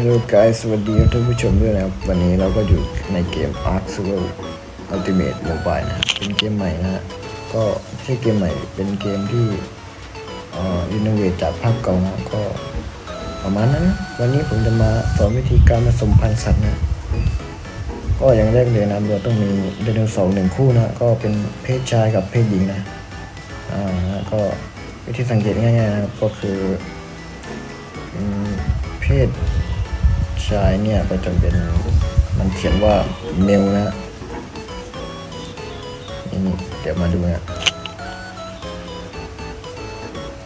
Hello guys สวัสดีท่านผู้ชมด้วยนะครับ วันนี้เราก็อยู่ในเกม Ark Survival Ultimate Mobile นะครับเป็นเกมใหม่นะฮะก็ไม่ใช่เกมใหม่เป็นเกมที่เอ่อรีโนเวทจากภาคเก่านะก็ประมาณนั้นนะวันนี้ผมจะมาสอนวิธีการผสมพันธุ์สัตว์นะก็อย่างแรกเลยนะเราต้องมีไดโนเสาร์หนึ่งคู่นะก็เป็นเพศชายกับเพศหญิงนะอ่าก็วิธีสังเกตง่ายๆนะครับก็คือเพศ ชายเนี่ยก็จะเป็นมันเขียนว่าเมลนะ นี่เดี๋ยวมาดูนะ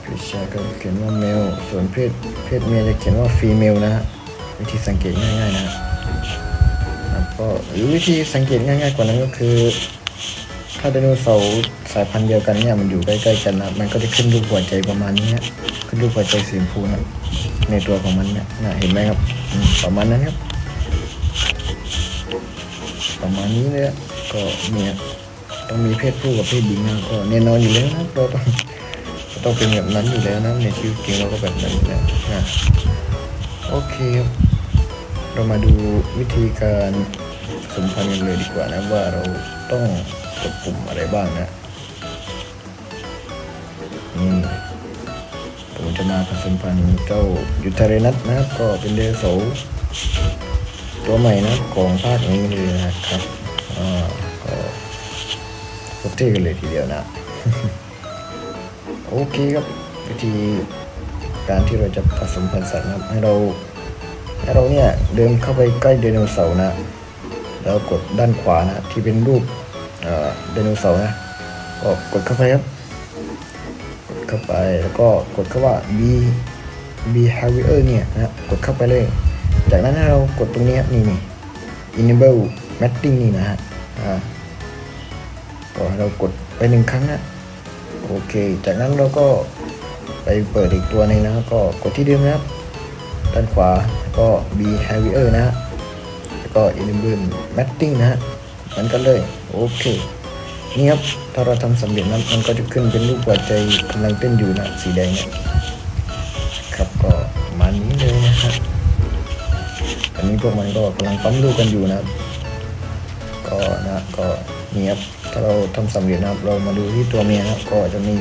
เพศชายก็เขียนว่าเมล ส่วนเพศเพศเมียจะเขียนว่าฟีเมลนะฮะวิธีสังเกตง่ายๆนะแล้วก็หรือวิธีสังเกตง่ายๆกว่านั้นก็คือ ถ้าไดโนเสาร์ สายพันธุ์เดียวกันเนี่ยมันอยู่ใกล้ๆกันนะมันก็จะขึ้นรูปหัวใจประมาณนี้ขึ้นรูปหัวใจสีชมพูนะในตัวของมันเนี่ยนะเห็นไหมครับประมาณนั้นครับ ประมาณนี้เลยก็เนี่ยต้องมีเพศผู้กับเพศหญิงนะก็แน่นอนอยู่แล้วนะเราต้องต้องเป็นแบบนั้นอยู่แล้วนะในชีวิตจริงเราก็แบบนั้นอยู่แล้วนะโอเคครับเรามาดูวิธีการผสมพันธุ์กันเลยดีกว่านะว่าเราต้องกดปุ่มอะไรบ้างนะ นี่ผมจะมาผสมพันธุ์เจ้ายูทาเรนัสนะครับ ก็เป็นเดโซตัวใหม่นะของภาคนี้เลยนะครับก็โคตรเท่กันเลยทีเดียวนะ โอเคครับวิธีการที่เราจะผสมพันธุ์สัตว์นะครับให้เราให้เราเนี่ยเดินเข้าไปใกล้ไดโนเสาร์นะ แล้วกดด้านขวานะที่เป็นรูปเอ่อไดโนเสาร์นะก็กดเข้าไปครับ เข้าไป แล้วก็กดเข้าว่า B behavior เนี่ยนะกดเข้าไปเลย จากนั้นให้เรากดตรงนี้ครับนี่นี่ enable matching นี่นะฮะก็เรากดไปหนึ่งครั้งนะโอเค จากนั้นเราก็ไปเปิดอีกตัวหนึ่งนะก็กดที่เดิมนะครับด้านขวาก็ behavior นะฮะแล้วก็ enable matching นะฮะเหมือนกันเลย โอเค นี่ครับถ้าเราทำสำเร็จนั้นมันก็จะขึ้นเป็นรูปหัวใจกำลังเต้นอยู่นะสีแดงเนี่ยครับก็มานี้เลยนะครับอันนี้พวกมันก็กำลังปั๊มลูกกันอยู่นะครับก็นะก็นี่ครับถ้าเราทำสำเร็จนะครับ เรามาดูที่ตัวเมียนะครับ ก็จะมี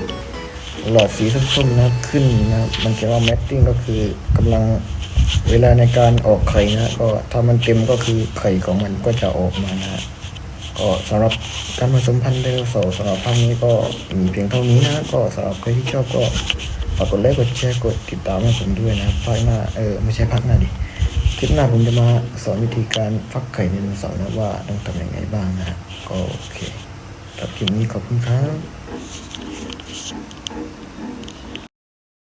หลอดสีส้มๆนะครับขึ้นนะครับ มันเขียนว่าแมตติ้งก็คือกำลังเวลาในการออกไข่นะก็ถ้ามันเต็มก็คือไข่ของมันก็จะออกมานะ ก็สำหรับการผสมพันธุ์ไดโนเสาร์สำหรับภาคนี้ก็มีเพียงเท่านี้นะก็สำหรับใครที่ชอบก็ฝากกดไลค์กดแชร์กดติดตามให้ผมด้วยนะภาคหน้าเออไม่ใช่ภาคหน้าดิคลิปหน้าผมจะมาสอนวิธีการฟักไข่ไดโนเสาร์นะว่าต้องทำยังไงบ้างนะก็โอเคสำหรับคลิปนี้ขอบคุณครับ